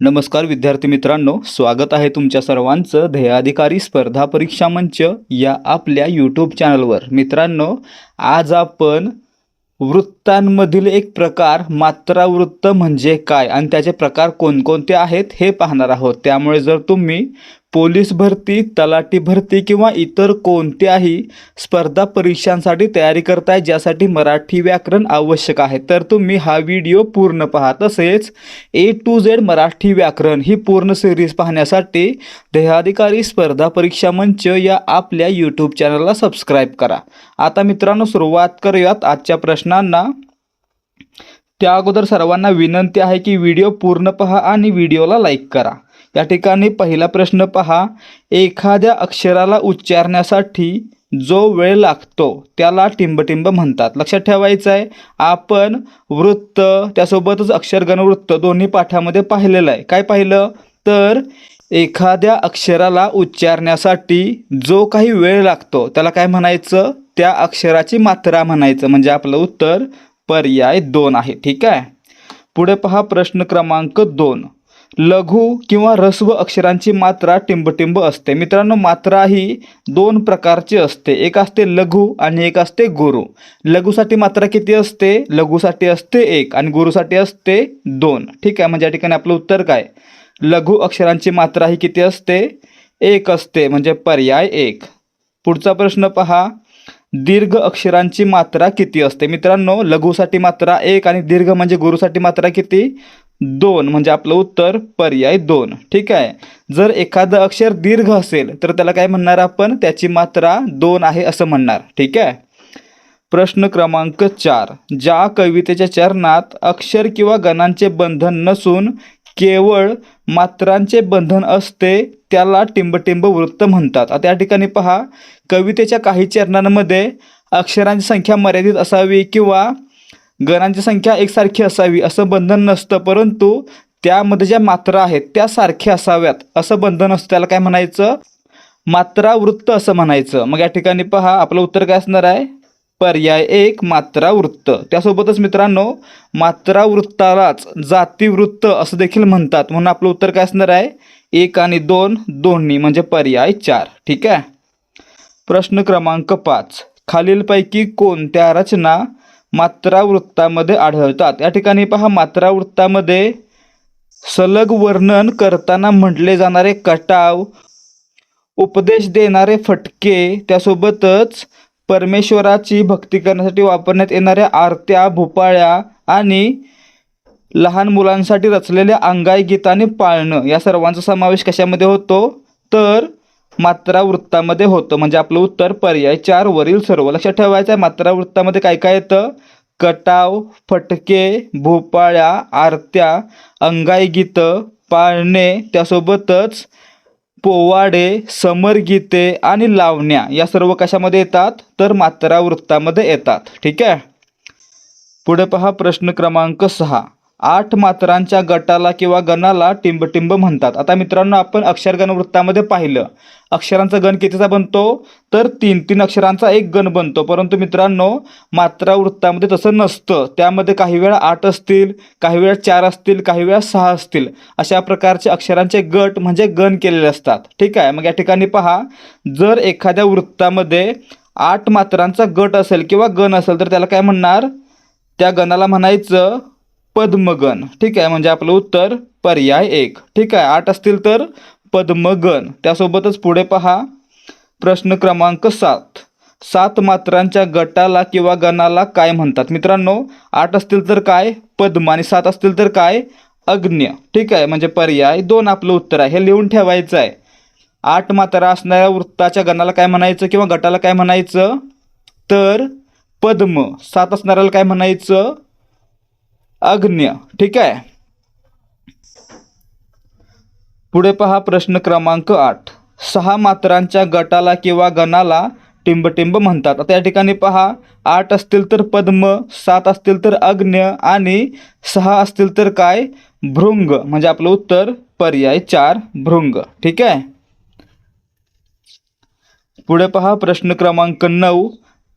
नमस्कार विद्यार्थी मित्रांनो स्वागत आहे तुमच्या सर्वांचं ध्येयाधिकारी स्पर्धा परीक्षा मंच या आपल्या यूट्यूब चॅनलवर मित्रांनो आज आपण वृत्त वृत्तांमधील एक प्रकार मात्रावृत्त म्हणजे काय आणि त्याचे प्रकार कोणकोणते आहेत हे पाहणार आहोत. त्यामुळे जर तुम्ही पोलीस भरती तलाठी भरती किंवा इतर कोणत्याही स्पर्धा परीक्षांसाठी तयारी करताय ज्यासाठी मराठी व्याकरण आवश्यक आहे तर तुम्ही हा व्हिडिओ पूर्ण पहा. तसेच ए टू झेड मराठी व्याकरण ही पूर्ण सिरीज पाहण्यासाठी देहाधिकारी स्पर्धा परीक्षा मंच या आपल्या यूट्यूब चॅनलला सबस्क्राईब करा. आता मित्रांनो सुरुवात करूयात आजच्या प्रश्नांना. त्या अगोदर सर्वांना विनंती आहे की व्हिडिओ पूर्ण पहा आणि व्हिडिओला लाईक करा. या ठिकाणी पहिला प्रश्न पहा एखाद्या अक्षराला उच्चारण्यासाठी जो वेळ लागतो त्याला टिंबटिंब म्हणतात. लक्षात ठेवायचं आहे आपण वृत्त त्यासोबतच अक्षरगणवृत्त दोन्ही पाठामध्ये पाहिलेलं आहे. काय पाहिलं? तर एखाद्या अक्षराला उच्चारण्यासाठी जो काही वेळ लागतो त्याला काय म्हणायचं? त्या अक्षराची मात्रा म्हणायचं. म्हणजे आपलं उत्तर पर्याय दोन आहे ठीक आहे? पुढे पहा प्रश्न क्रमांक दोन. लघु किंवा ह्रस्व अक्षरांची मात्रा टिंबटिंब असते. मित्रांनो मात्रा ही दोन प्रकारची असते. एक असते लघु आणि एक असते गुरु. लघुसाठी मात्रा किती असते? लघुसाठी असते एक आणि गुरुसाठी असते दोन. ठीक आहे म्हणजे या ठिकाणी आपलं उत्तर काय? लघु अक्षरांची मात्रा ही किती असते? एक असते म्हणजे पर्याय एक. पुढचा प्रश्न पहा. दीर्घ अक्षरांची मात्रा किती असते? मित्रांनो लघुसाठी मात्रा एक आणि दीर्घ म्हणजे गुरुसाठी मात्रा किती? दोन म्हणजे आपलं उत्तर पर्याय दोन. ठीक आहे? जर एखादं अक्षर दीर्घ असेल तर त्याला काय म्हणणार आपण? त्याची मात्रा दोन आहे असं म्हणणार. ठीक आहे? प्रश्न क्रमांक चार. ज्या कवितेच्या चरणात अक्षर किंवा गणांचे बंधन नसून केवळ मात्रांचे बंधन असते त्याला टिंबटिंब वृत्त म्हणतात. आता या ठिकाणी पहा कवितेच्या काही चरणांमध्ये अक्षरांची संख्या मर्यादित असावी किंवा गणांची संख्या एकसारखी असावी असं बंधन नसतं. परंतु त्यामध्ये ज्या मात्रा आहेत त्या सारख्या असाव्यात असं बंधन असतं. त्याला काय म्हणायचं? मात्रा वृत्त असं म्हणायचं. मग या ठिकाणी पहा आपलं उत्तर काय असणार आहे? पर्याय एक मात्रा वृत्त त्यासोबतच मित्रांनो मात्रा वृत्तालाच जातीवृत्त असं देखील म्हणतात. म्हणून आपलं उत्तर काय असणार आहे? एक आणि दोन दोन्ही म्हणजे पर्याय चार. ठीक आहे? प्रश्न क्रमांक पाच. खालीलपैकी कोणत्या रचना मात्रा वृत्तामध्ये आढळतात? या ठिकाणी पहा मात्रा वृत्तामध्ये सलग वर्णन करताना म्हटले जाणारे कटाव उपदेश देणारे फटके त्यासोबतच परमेश्वराची भक्ती करण्यासाठी वापरण्यात येणाऱ्या आरत्या भोपाळ्या आणि लहान मुलांसाठी रचलेल्या अंगाई गीताने पाळणं. या सर्वांचा समावेश कशामध्ये होतो? तर मात्रा वृत्तामध्ये होतं. म्हणजे आपलं उत्तर पर्याय चार वरील सर्व. लक्षात ठेवायचं आहे मात्रा वृत्तामध्ये काय काय येतं? कटाव फटके भोपाळ्या आरत्या अंगाई गीतं पाळणे त्यासोबतच पोवाडे समरगीते आणि लावण्या या सर्व कशामध्ये येतात? तर मात्रा वृत्तामध्ये येतात. ठीक आहे? पुढे पहा प्रश्न क्रमांक सहा. आठ मात्रांच्या गटाला किंवा गणाला टिंबटिंब म्हणतात. आता मित्रांनो आपण अक्षरगण वृत्तामध्ये पाहिलं. अक्षरांचा गण कितीचा बनतो? तर तीन तीन अक्षरांचा एक गण बनतो. परंतु मित्रांनो मात्रा वृत्तामध्ये तसं नसतं. त्यामध्ये काही वेळा आठ असतील काही वेळा चार असतील काही वेळा सहा असतील. अशा प्रकारचे अक्षरांचे गट म्हणजे गण केलेले असतात. ठीक आहे? मग या ठिकाणी पहा. जर एखाद्या वृत्तामध्ये आठ मात्रांचा गट असेल किंवा गण असेल तर त्याला काय म्हणणार? त्या गणाला म्हणायचं पद्मगण. ठीक आहे म्हणजे आपलं उत्तर पर्याय एक. ठीक आहे आठ असतील तर पद्मगण. त्यासोबतच पुढे पहा. प्रश्न क्रमांक सात. सात मात्रांच्या गटाला किंवा गणाला काय म्हणतात? मित्रांनो आठ असतील तर काय? पद्म आणि सात असतील तर काय? अग्न्य. ठीक आहे म्हणजे पर्याय दोन आपलं उत्तर आहे. हे लिहून ठेवायचं आहे. आठ मात्रा असणाऱ्या वृत्ताच्या गणाला काय म्हणायचं किंवा गटाला काय म्हणायचं? तर पद्म. सात असणाऱ्याला काय म्हणायचं? अग्न्य. ठीक आहे. पुढे पहा प्रश्न क्रमांक आठ. सहा मात्रांच्या गटाला किंवा गणाला टिंबटिंब म्हणतात. आता या ठिकाणी पहा आठ असतील तर पद्म सात असतील तर अग्न्य आणि सहा असतील तर काय? भृंग. म्हणजे आपलं उत्तर पर्याय चार भृंग. ठीक आहे. पुढे पहा प्रश्न क्रमांक नऊ.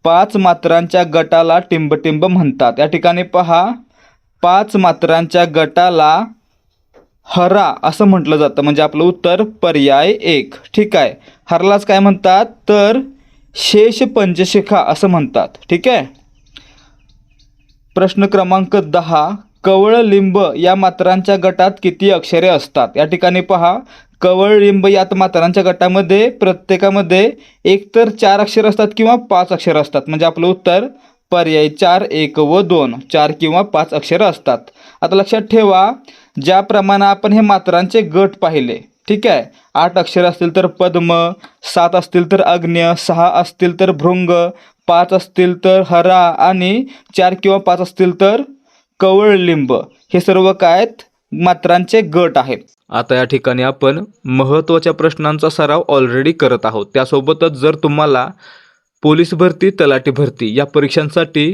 पाच मात्रांच्या गटाला टिंबटिंब म्हणतात. या ठिकाणी पहा पाच मात्रांच्या गटाला हरा असं म्हटलं जातं. म्हणजे आपलं उत्तर पर्याय एक. ठीक आहे. हरलाच काय म्हणतात? तर शेष पंचशिखा असं म्हणतात. ठीक आहे? प्रश्न क्रमांक दहा. कवळ लिंब या मात्रांच्या गटात किती अक्षरे असतात? या ठिकाणी पहा. कवळ लिंब या मात्रांच्या गटामध्ये प्रत्येकामध्ये एकतर चार अक्षर असतात किंवा पाच अक्षर असतात. म्हणजे आपलं उत्तर पर्याय चार एक व दोन. चार किंवा पाच अक्षरं असतात. आता लक्षात ठेवा ज्याप्रमाणे आपण हे मात्रांचे गट पाहिले ठीक आहे? आठ अक्षर असतील तर पद्म सात असतील तर अग्न्य सहा असतील तर भृंग पाच असतील तर हरा आणि चार किंवा पाच असतील तर कवळलिंब. हे सर्व काय आहेत? मात्रांचे गट आहेत. आता या ठिकाणी आपण महत्त्वाच्या प्रश्नांचा सराव ऑलरेडी करत आहोत. त्यासोबतच जर तुम्हाला पोलीस भरती तलाठी भरती या परीक्षांसाठी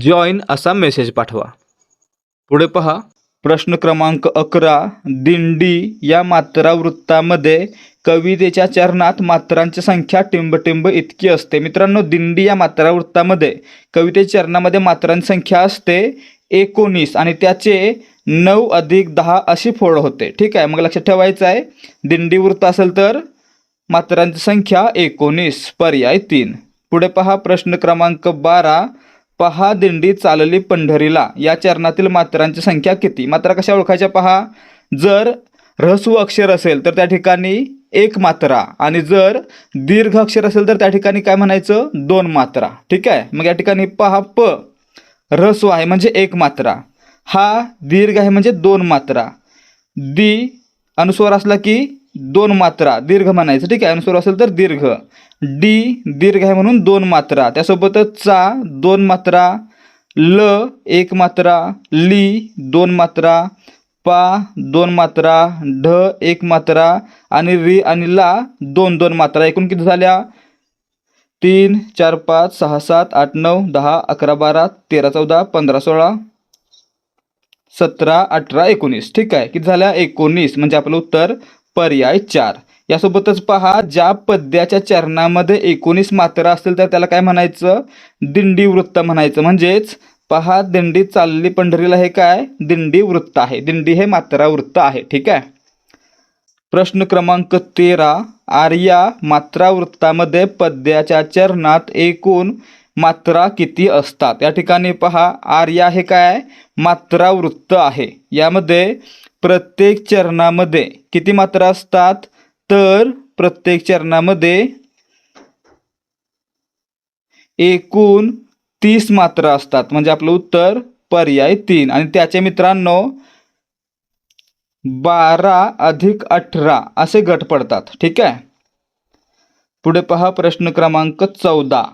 जॉईन असा मेसेज पाठवा. पुढे पहा. प्रश्न क्रमांक अकरा दिंडी या मात्रा वृत्तामध्ये कवितेच्या चरणात मात्रांची संख्या टिंबटिंब इतकी असते. मित्रांनो दिंडी या मात्रा वृत्तामध्ये कवितेच्या चरणामध्ये मात्रांची संख्या असते एकोणीस आणि त्याचे नऊ अधिक दहा अशी फोड होते. ठीक आहे मग लक्षात ठेवायचं आहे. दिंडी वृत्त असेल तर मात्रांची संख्या एकोणीस पर्याय तीन. पुढे पहा प्रश्न क्रमांक बारा पहा दिंडी चालली पंढरीला. या चरणातील मात्रांची संख्या किती? मात्रा कशा ओळखायच्या पहा? जर ऱ्हस्व अक्षर असेल तर त्या ठिकाणी एक मात्रा. आणि जर दीर्घ अक्षर असेल तर त्या ठिकाणी काय म्हणायचं? दोन मात्रा. ठीक आहे? मग या ठिकाणी पहा प. ऱ्हस्व आहे म्हणजे एक मात्रा. हा दीर्घ आहे म्हणजे दोन मात्रा. दी अनुस्वार असला की दोन मात्रा दीर्घ म्हणायचं ठीक आहे? अनुस्वर असेल तर दीर्घ. डी दीर्घ आहे म्हणून दोन मात्रा. त्यासोबतच चा दोन मात्रा. ल एक मात्रा. ली दोन मात्रा. पा दोन मात्रा. ढ एक मात्रा. आणि री आणि ला दोन दोन मात्रा. एकूण किती झाल्या? तीन चार पाच सहा सात आठ नऊ दहा अकरा बारा तेरा चौदा पंधरा सोळा सतरा अठरा एकोणीस. ठीक आहे? किती झाल्या? एकोणीस. म्हणजे आपलं उत्तर पर्याय चार. यासोबतच पहा ज्या पद्याच्या चरणामध्ये एकोणीस मात्रा असतील तर त्याला काय म्हणायचं? दिंडी वृत्त म्हणायचं. म्हणजेच पहा दिंडी चालली पंढरीला हे काय? दिंडी वृत्त आहे. दिंडी हे मात्रा वृत्त आहे. ठीक आहे? प्रश्न क्रमांक तेरा. आर्या मात्रा वृत्तामध्ये पद्याच्या चरणात एकूण मात्रा किती असतात? या ठिकाणी पहा आर्या हे काय? मात्रा वृत्त आहे. यामध्ये प्रत्येक चरणामध्ये किती मात्रा असतात? तर प्रत्येक चरणामध्ये एकूण तीस मात्रा असतात. म्हणजे आपलं उत्तर पर्याय तीन. आणि त्याचे मित्रांनो बारा अधिक अठरा असे गट पडतात. ठीक आहे? पुढे पहा प्रश्न क्रमांक चौदा.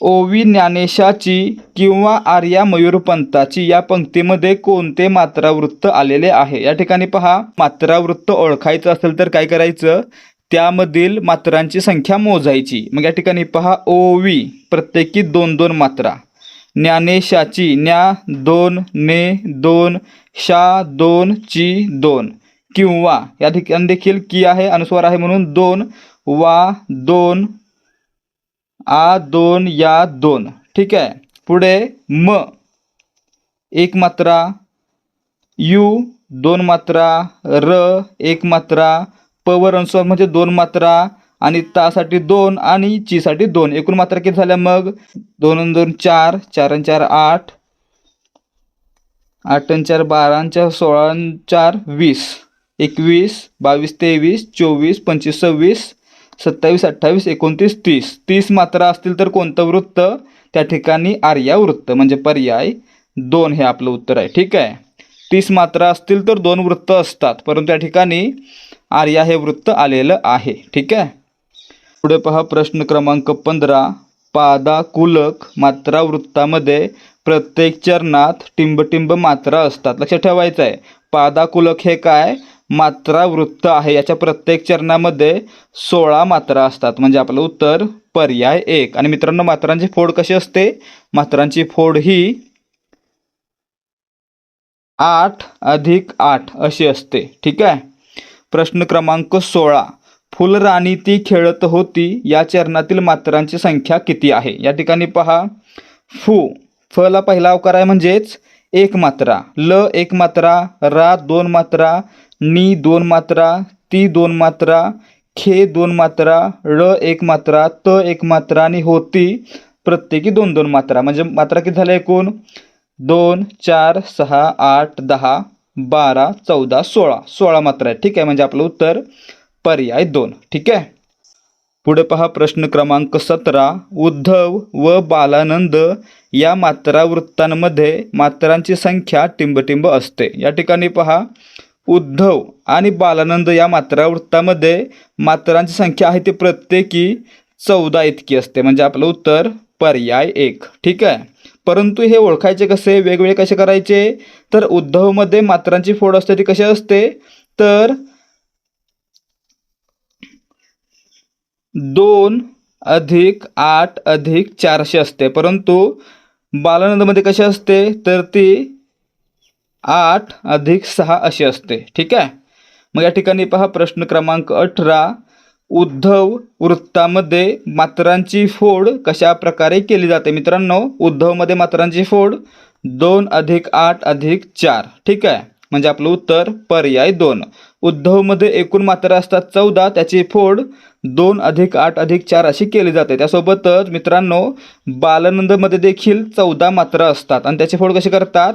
ओवी ज्ञानेशाची किंवा आर्या मयूरपंताची या पंक्तीमध्ये कोणते मात्रावृत्त आलेले आहे? या ठिकाणी पहा. मात्रावृत्त ओळखायचं असेल तर काय करायचं? त्यामधील मात्रांची संख्या मोजायची. मग या ठिकाणी पहा. ओवी प्रत्येकी दोन दोन मात्रा. ज्ञानेशाची ज्ञा दोन ने दोन शा दोन ची दोन. किंवा या ठिकाणी देखील की आहे अनुस्वार आहे म्हणून दोन वा दोन आ दोन या दोन. ठीक आहे? पुढे म. एक मात्रा. यू दोन मात्रा. र एक मात्रा. पवर अनुस्वार म्हणजे दोन मात्रा. आणि तासाठी दोन आणि चीसाठी दोन. एकूण मात्रा किती झाल्या मग? दोन दोन चार. चार चार आठ. आठ अन चार बारा चार सोळा चार वीस. एकवीस बावीस तेवीस चोवीस पंचवीस सव्वीस सत्तावीस अठ्ठावीस एकोणतीस तीस. तीस मात्रा असतील तर कोणतं वृत्त? त्या ठिकाणी आर्या वृत्त म्हणजे पर्याय दोन हे आपलं उत्तर आहे. ठीक आहे? तीस मात्रा असतील तर दोन वृत्त असतात परंतु त्या ठिकाणी आर्या हे वृत्त आलेलं आहे. ठीक आहे? पुढे पहा प्रश्न क्रमांक पंधरा. पादाकुलक मात्रा वृत्तामध्ये प्रत्येक चरणात टिंबटिंब मात्रा असतात. लक्षात ठेवायचं आहे पादाकुलक हे काय? मात्रा वृत्त आहे. याच्या प्रत्येक चरणामध्ये सोळा मात्रा असतात. म्हणजे आपलं उत्तर पर्याय एक. आणि मित्रांनो मात्रांची फोड कशी असते? मात्रांची फोड ही आठ अधिक आठ अशी असते. ठीक आहे? प्रश्न क्रमांक सोळा. फुलराणी ती खेळत होती. या चरणातील मात्रांची संख्या किती आहे? या ठिकाणी पहा. फू. फला पहिला अवकार आहे म्हणजेच एक मात्रा. ल एक मात्रा. रा दोन मात्रा. नी दोन मात्रा ती दोन मात्रा खे दोन मात्रा ळ एक मात्रा त एक मात्रा आणि होती प्रत्येकी दोन दोन मात्रा. म्हणजे मात्रा किती झाल्या एकूण? दोन चार सहा आठ दहा बारा चौदा सोळा. सोळा मात्रा आहे ठीक आहे? म्हणजे आपलं उत्तर पर्याय दोन. ठीक आहे? पुढे पहा प्रश्न क्रमांक सतरा. उद्धव व बालानंद या मात्रा वृत्तांमध्ये मात्रांची संख्या टिंबटिंब असते. या ठिकाणी पहा. उद्धव आणि बालानंद या मात्रा वृत्तामध्ये मात्रांची संख्या आहे ती प्रत्येकी चौदा इतकी असते. म्हणजे आपलं उत्तर पर्याय एक. ठीक आहे? परंतु हे ओळखायचे कसे? वेगवेगळे कसे करायचे? तर उद्धवमध्ये मात्रांची फोड असते ती कशी असते? तर दोन अधिक आठ अधिक चारशे असते. परंतु बालानंदमध्ये कशी असते? तर ती आठ अधिक सहा अशी असते. ठीक आहे? मग या ठिकाणी पहा प्रश्न क्रमांक अठरा उद्धव वृत्तामध्ये मात्रांची फोड कशा प्रकारे केली जाते? मित्रांनो उद्धवमध्ये मात्रांची फोड दोन अधिक आठ अधिक चार. ठीक आहे? म्हणजे आपलं उत्तर पर्याय दोन. उद्धवमध्ये एकूण मात्रा असतात चौदा त्याची फोड दोन अधिक आठ अधिक चार अशी केली जाते. त्यासोबतच मित्रांनो बालनंदमध्ये देखील चौदा मात्रा असतात. आणि त्याची फोड कशी करतात?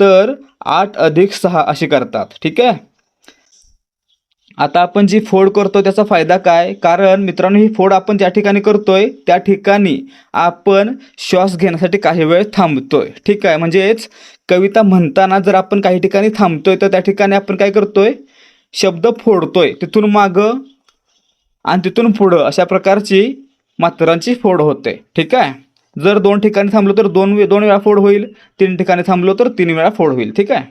तर आठ अधिक सहा असे करतात. ठीक आहे? आता आपण जी फोड करतो त्याचा फायदा काय? कारण मित्रांनो ही फोड आपण ज्या ठिकाणी करतोय त्या ठिकाणी आपण श्वास घेण्यासाठी काही वेळ थांबतोय. ठीक आहे? म्हणजेच कविता म्हणताना जर आपण काही ठिकाणी थांबतोय तर त्या ठिकाणी आपण काय करतोय? शब्द फोडतोय. तिथून मागं आणि तिथून पुढं अशा प्रकारची मात्रांची फोड होते. ठीक आहे? जर दोन ठिकाणी थांबलो तर दोन वे दोन वेळा फोड होईल तीन ठिकाणी थांबलो तर तीन वेळा फोड होईल ठीक आहे?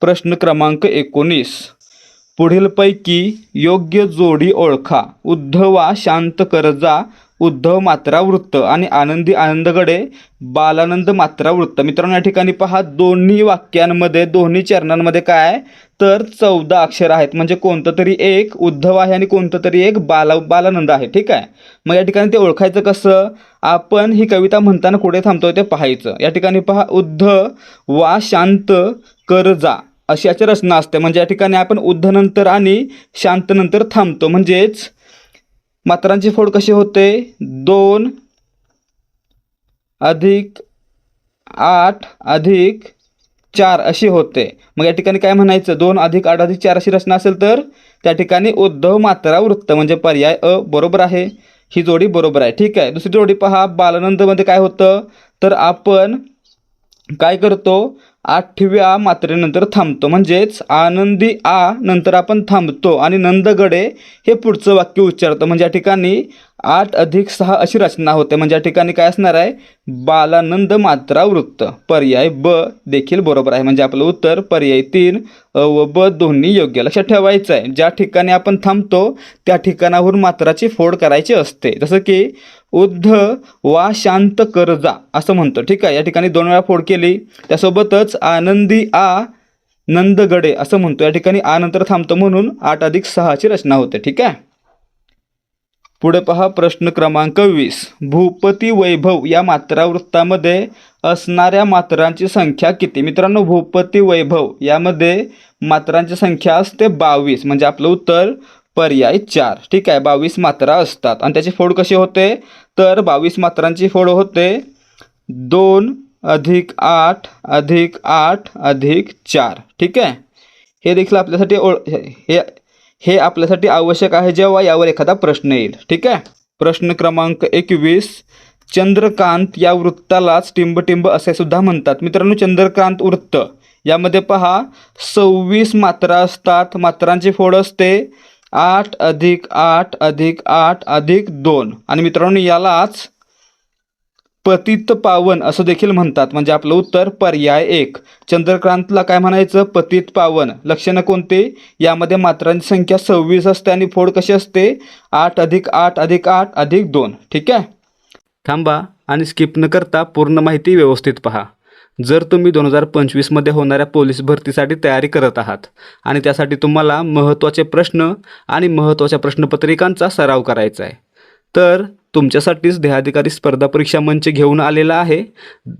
प्रश्न क्रमांक एकोणीस. पुढीलपैकी योग्य जोडी ओळखा. उद्धवा शांत कर्जा उद्धव मात्रा वृत्त आणि आनंदी आनंदगडे बालानंद मात्रा वृत्त. मित्रांनो या ठिकाणी पहा दोन्ही वाक्यांमध्ये दोन्ही चरणांमध्ये काय तर चौदा अक्षर आहेत. म्हणजे कोणतं तरी एक उद्धव आहे आणि कोणतं तरी एक बाला बालानंद आहे. ठीक आहे? मग या ठिकाणी ते ओळखायचं कसं? आपण ही कविता म्हणताना कुठे थांबतोय ते पाहायचं. या ठिकाणी पहा उद्ध वा शांत कर जा अशी याची रचना असते. म्हणजे या ठिकाणी आपण उद्ध नंतर आणि शांतनंतर थांबतो. म्हणजेच मात्रांची फोड कशी होते? दोन अधिक आठ अधिक चार अशी होते. मग या ठिकाणी काय म्हणायचं? दोन अधिक आठ अधिक चार अशी रचना असेल तर त्या ठिकाणी उद्धव मात्रा वृत्त म्हणजे पर्याय अ बरोबर आहे. ही जोडी बरोबर आहे. ठीक आहे. दुसरी जोडी पहा. बालानंदमध्ये काय होतं? तर आपण काय करतो? आठव्या मात्रेनंतर थांबतो. म्हणजेच आनंदी आ नंतर आपण थांबतो आणि नंदगडे हे पुढचं वाक्य उच्चारतो. म्हणजे या ठिकाणी आठ अधिक सहा अशी रचना होते. म्हणजे या ठिकाणी काय असणार आहे? बालानंद मात्रा वृत्त. पर्याय ब देखील बरोबर आहे. म्हणजे आपलं उत्तर पर्याय तीन अ व ब दोन्ही योग्य. लक्षात ठेवायचं आहे. ज्या ठिकाणी आपण थांबतो त्या ठिकाणावरून मात्राची फोड करायची असते. जसं की उद्ध वा शांत करजा असं म्हणतो. ठीक आहे? या ठिकाणी दोन वेळा फोड केली. त्यासोबतच आनंदी आ नंदगडे असं म्हणतो. या ठिकाणी आ नंतर थांबतो म्हणून आठ अधिक सहाची रचना होते. ठीक आहे? पुढे पहा प्रश्न क्रमांक वीस. भूपती वैभव या मात्रा वृत्तामध्ये असणाऱ्या मात्रांची संख्या किती? मित्रांनो भूपती वैभव यामध्ये मात्रांची संख्या असते बावीस. म्हणजे आपलं उत्तर पर्याय चार. ठीक आहे बावीस मात्रा असतात. आणि त्याची फोड कशी होते? तर बावीस मात्रांची फोड होते. दोन अधिक आठ अधिक आठ अधिक चार. ठीक आहे? हे देखील आपल्यासाठी ओळ हे हे आपल्यासाठी आवश्यक आहे जेव्हा यावर एखादा प्रश्न येईल. ठीक आहे? प्रश्न क्रमांक एकवीस. चंद्रकांत या वृत्तालाच टिंबटिंब असे सुद्धा म्हणतात. मित्रांनो चंद्रकांत वृत्त. यामध्ये पहा सव्वीस मात्रा असतात. मात्रांची फोड असते. आठ अधिक आठ अधिक आठ अधिक दोन. आणि मित्रांनो यालाच पतित पावन असं देखील म्हणतात. म्हणजे आपलं उत्तर पर्याय एक. चंद्रक्रांतला काय म्हणायचं? पतित पावन. लक्षणं कोणते? यामध्ये मात्रांची संख्या सव्वीस असते आणि फोड कशी असते? आठ अधिक आठ अधिक आठ अधिक दोन. ठीक आहे? थांबा आणि स्किप न करता पूर्ण माहिती व्यवस्थित पहा. जर तुम्ही दोन हजार पंचवीसमध्ये होणाऱ्या पोलीस भरतीसाठी तयारी करत आहात आणि त्यासाठी तुम्हाला महत्त्वाचे प्रश्न आणि महत्त्वाच्या प्रश्नपत्रिकांचा सराव करायचा आहे तर तुमच्यासाठीच देहाधिकारी स्पर्धा परीक्षा मंच घेऊन आलेला आहे.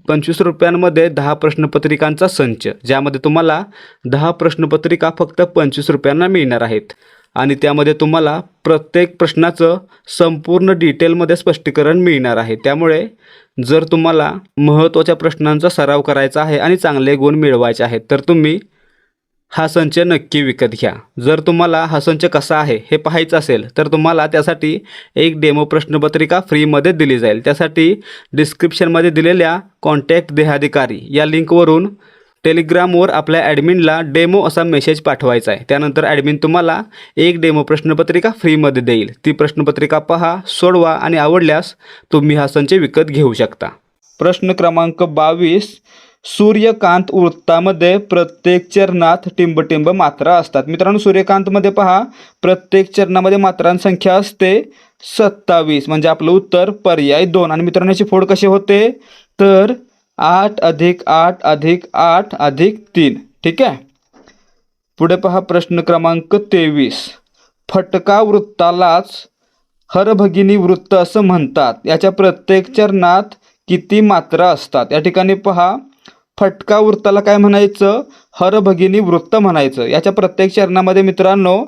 पंचवीस रुपयांमध्ये दहा प्रश्नपत्रिकांचा संच ज्यामध्ये तुम्हाला दहा प्रश्नपत्रिका फक्त पंचवीस रुपयांना मिळणार आहेत. आणि त्यामध्ये तुम्हाला प्रत्येक प्रश्नाचं संपूर्ण डिटेलमध्ये स्पष्टीकरण मिळणार आहे. त्यामुळे जर तुम्हाला महत्त्वाच्या प्रश्नांचा सराव करायचा आहे आणि चांगले गुण मिळवायचे आहेत तर तुम्ही हा संच नक्की विकत घ्या. जर तुम्हाला हा संच कसा आहे हे पाहायचं असेल तर तुम्हाला त्यासाठी एक डेमो प्रश्नपत्रिका फ्रीमध्ये दिली जाईल. त्यासाठी डिस्क्रिप्शनमध्ये दिलेल्या कॉन्टॅक्ट देहाधिकारी या लिंकवरून टेलिग्रामवर आपल्या ॲडमिनला डेमो असा मेसेज पाठवायचा आहे. त्यानंतर ॲडमिन तुम्हाला एक डेमो प्रश्नपत्रिका फ्रीमध्ये देईल. ती प्रश्नपत्रिका पहा सोडवा आणि आवडल्यास तुम्ही हा संच विकत घेऊ शकता. प्रश्न क्रमांक बावीस सूर्यकांत वृत्तामध्ये प्रत्येक चरणात टिंबटिंब मात्रा असतात. मित्रांनो सूर्यकांतमध्ये पहा प्रत्येक चरणामध्ये मात्रांसंख्या असते सत्तावीस. म्हणजे आपलं उत्तर पर्याय दोन. आणि मित्रांनो याची फोड कशी होते? तर आठ अधिक आठ अधिक आठ अधिक तीन. ठीक आहे? पुढे पहा प्रश्न क्रमांक तेवीस. फटका वृत्तालाच हरभगिनी वृत्त असं म्हणतात. याच्या प्रत्येक चरणात किती मात्रा असतात? या ठिकाणी पहा फटका वृत्ताला काय म्हणायचं? हरभगिनी वृत्त म्हणायचं. याच्या प्रत्येक चरणामध्ये मित्रांनो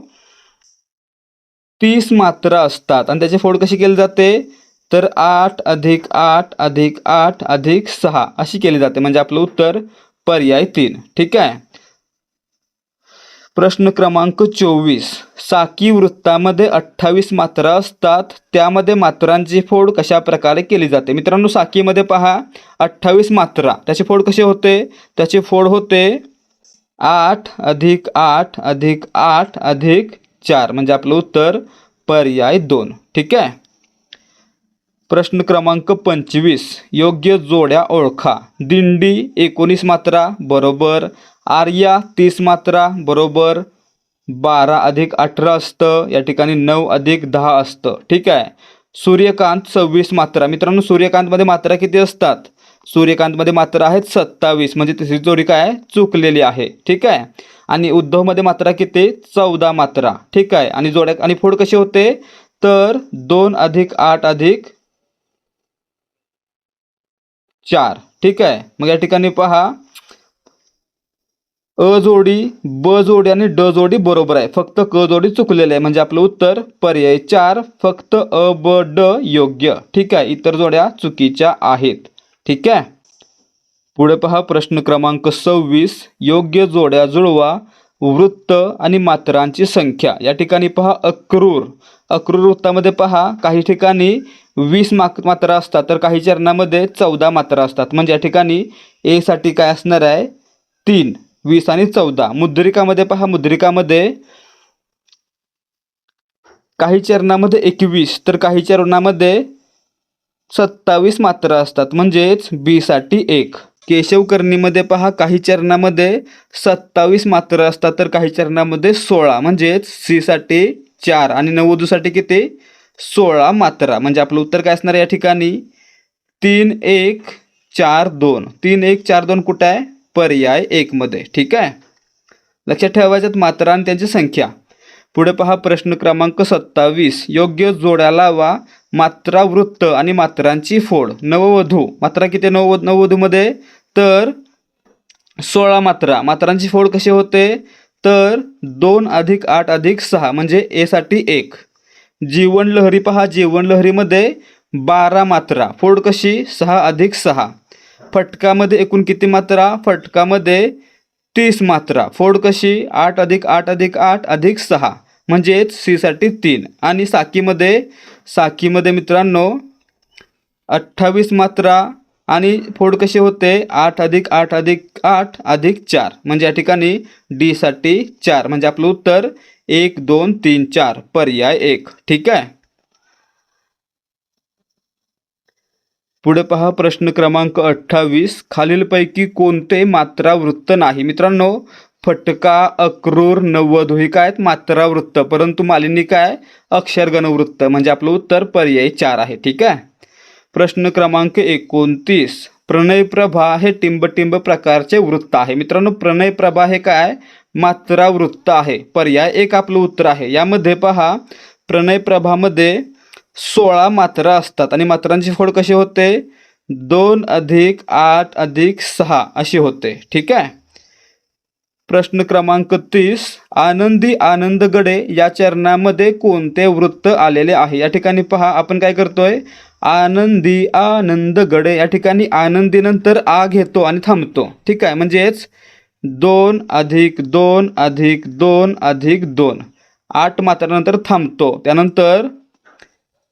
तीस मात्रा असतात. आणि त्याची फोड कशी केली जाते? तर आठ अधिक आठ अधिक आठ अधिक सहा अशी केली जाते. म्हणजे आपलं उत्तर पर्याय तीन. ठीक आहे? प्रश्न क्रमांक चोवीस. साकी वृत्तामध्ये अठ्ठावीस मात्रा असतात. त्यामध्ये मात्रांची फोड कशा प्रकारे केली जाते? मित्रांनो साकीमध्ये पहा अठ्ठावीस मात्रा. त्याची फोड कशी होते? त्याची फोड होते आठ अधिक आठ अधिक आठ अधिक चार. म्हणजे आपलं उत्तर पर्याय दोन. ठीक आहे? प्रश्न क्रमांक पंचवीस. योग्य जोड्या ओळखा. दिंडी एकोणीस मात्रा बरोबर. आर्या तीस मात्रा बरोबर. बारा अधिक अठरा असतं. या ठिकाणी नऊ अधिक दहा असतं. ठीक आहे? सूर्यकांत सव्वीस मात्रा. मित्रांनो सूर्यकांतमध्ये मात्रा किती असतात? सूर्यकांतमध्ये मात्रा आहेत सत्तावीस. म्हणजे तिसरी जोडी काय? चुकलेली आहे. ठीक आहे? आणि उद्धवमध्ये मात्रा किती? चौदा मात्रा. ठीक आहे? आणि जोड्या आणि फोड कसे होते? तर दोन अधिक आठ अधिक चार. ठीक आहे? मग या ठिकाणी पहा. अ जोडी ब जोडी आणि ड जोडी बरोबर आहे. फक्त क जोडी चुकलेली आहे. म्हणजे आपलं उत्तर पर्याय चार. फक्त अ ब ड योग्य. ठीक आहे? इतर जोड्या चुकीच्या आहेत. ठीक आहे? पुढे पहा प्रश्न क्रमांक सव्वीस. योग्य जोड्या जुळवा. वृत्त आणि मात्रांची संख्या. या ठिकाणी पहा अक्रूर. अक्रूर वृत्तामध्ये पहा. काही ठिकाणी वीस माक मात्रा असतात तर काही चरणामध्ये चौदा मात्रा असतात. म्हणजे या ठिकाणी एसाठी काय असणार आहे? तीन. वीस आणि चौदा. मुद्रिकामध्ये पहा मुद्रिकामध्ये काही चरणामध्ये एकवीस तर काही चरणामध्ये सत्तावीस मात्रा असतात. म्हणजेच बीसाठी एक. केशवकर्णीमध्ये पहा काही चरणामध्ये सत्तावीस मात्रा असतात तर काही चरणामध्ये सोळा. म्हणजेच सीसाठी चार. आणि नव्वदूसाठी किती? सोळा मात्रा. म्हणजे आपलं उत्तर काय असणार या ठिकाणी? तीन एक चार दोन. तीन एक चार दोन कुठं आहे? पर्याय एकमध्ये ठीक आहे? लक्षात ठेवायच्यात मात्रा आणि त्यांची संख्या. पुढे पहा प्रश्न क्रमांक सत्तावीस. योग्य जोड्या लावा. मात्रा वृत्त आणि मात्रांची फोड. नववधू. मात्रा किती नव नववधूमध्ये? तर सोळा मात्रा. मात्रांची फोड कशी होते? तर दोन अधिक आठ अधिक सहा. म्हणजे एसाठी एक. जीवन लहरी पहा जीवन लहरीमध्ये बारा मात्रा. फोड कशी? सहा अधिक सहा. फटकामध्ये एकूण किती मात्रा? फटकामध्ये तीस मात्रा. फोड कशी? आठ अधिक आठ अधिक आठ अधिक सहा. म्हणजेच सीसाठी तीन. आणि साकीमध्ये साकीमध्ये मित्रांनो अठ्ठावीस मात्रा आणि फोड कशी होते? आठ अधिक आठ अधिक आठ अधिक चार. म्हणजे या ठिकाणी डीसाठी चार. म्हणजे आपलं उत्तर एक दोन तीन चार पर्याय एक. ठीक आहे? पुढे पहा प्रश्न क्रमांक अठ्ठावीस. खालीलपैकी कोणते मात्रा वृत्त नाही? मित्रांनो फटका अक्रूर नव्वद ही काय आहेत? मात्रा वृत्त परंतु मालिनी काय? अक्षरगण वृत्त म्हणजे आपलं उत्तर पर्याय चार आहे. ठीक आहे? प्रश्न क्रमांक एकोणतीस. प्रणयप्रभा हे टिंबटिंब प्रकारचे वृत्त आहे. मित्रांनो प्रणयप्रभा हे काय? मात्रा वृत्त आहे. पर्याय एक आपलं उत्तर आहे. यामध्ये पहा प्रणयप्रभामध्ये सोळा मात्रा असतात आणि मात्रांची फोड कशी होते? दोन अधिक आठ अधिक सहा अशी होते. ठीक आहे? प्रश्न क्रमांक तीस आनंदी आनंदगडे या चरणामध्ये कोणते वृत्त आलेले आहे? या ठिकाणी पहा आपण काय करतोय? आनंदी आनंदगडे या ठिकाणी आनंदीनंतर आ घेतो आणि थांबतो. ठीक आहे? म्हणजेच दोन अधिक दोन अधिक दोन अधिक दोन. आठ मात्रानंतर थांबतो. त्यानंतर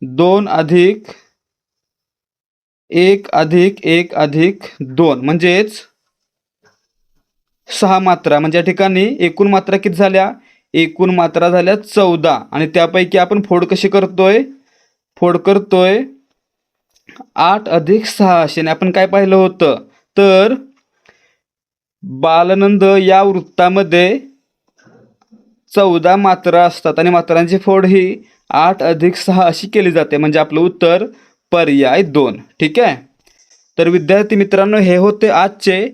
दोन अधिक एक अधिक एक अधिक दोन. म्हणजेच सहा मात्रा. म्हणजे या ठिकाणी एकूण मात्रा किती झाल्या? एकूण मात्रा झाल्या चौदा. आणि त्यापैकी आपण फोड कशी करतोय? फोड करतोय आठ अधिक सहा आणि आपण काय पाहिलं होतं? तर बालनंद या वृत्तामध्ये चौदा मात्रा असतात आणि मात्रांची फोड ही आठ अधिक सहा अशी केली जाते. म्हणजे आपलं उत्तर पर्याय दोन. ठीक आहे? तर विद्यार्थी मित्रांनो हे होते आजचे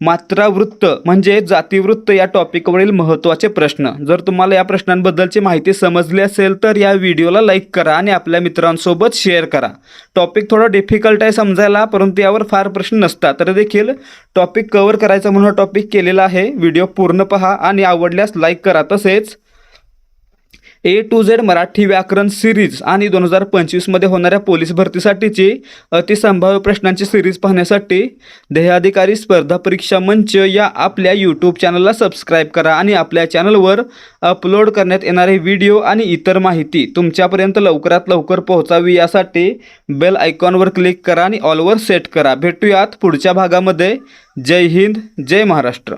मात्रा वृत्त म्हणजे जातीवृत्त या टॉपिकवरील महत्त्वाचे प्रश्न. जर तुम्हाला या प्रश्नांबद्दलची माहिती समजली असेल तर या व्हिडिओला लाईक करा आणि आपल्या मित्रांसोबत शेअर करा. टॉपिक थोडा डिफिकल्ट आहे समजायला परंतु यावर फार प्रश्न नसतात. तर देखील टॉपिक कवर करायचा म्हणून टॉपिक केलेला आहे. व्हिडिओ पूर्ण पहा आणि आवडल्यास लाईक करा तसेच ए टू झेड मराठी व्याकरण सिरीज आणि दोन हजार पंचवीसमध्ये होणाऱ्या पोलीस भरतीसाठीची अतिसंभाव्य प्रश्नांची सिरीज पाहण्यासाठी देहाधिकारी स्पर्धा परीक्षा मंच या आपल्या यूट्यूब चॅनलला सबस्क्राईब करा आणि आपल्या चॅनलवर अपलोड करण्यात येणारे व्हिडिओ आणि इतर माहिती तुमच्यापर्यंत लवकरात लवकर पोहोचावी यासाठी बेल आयकॉनवर क्लिक करा आणि ऑलवर सेट करा. भेटूयात पुढच्या भागामध्ये. जय हिंद जय महाराष्ट्र.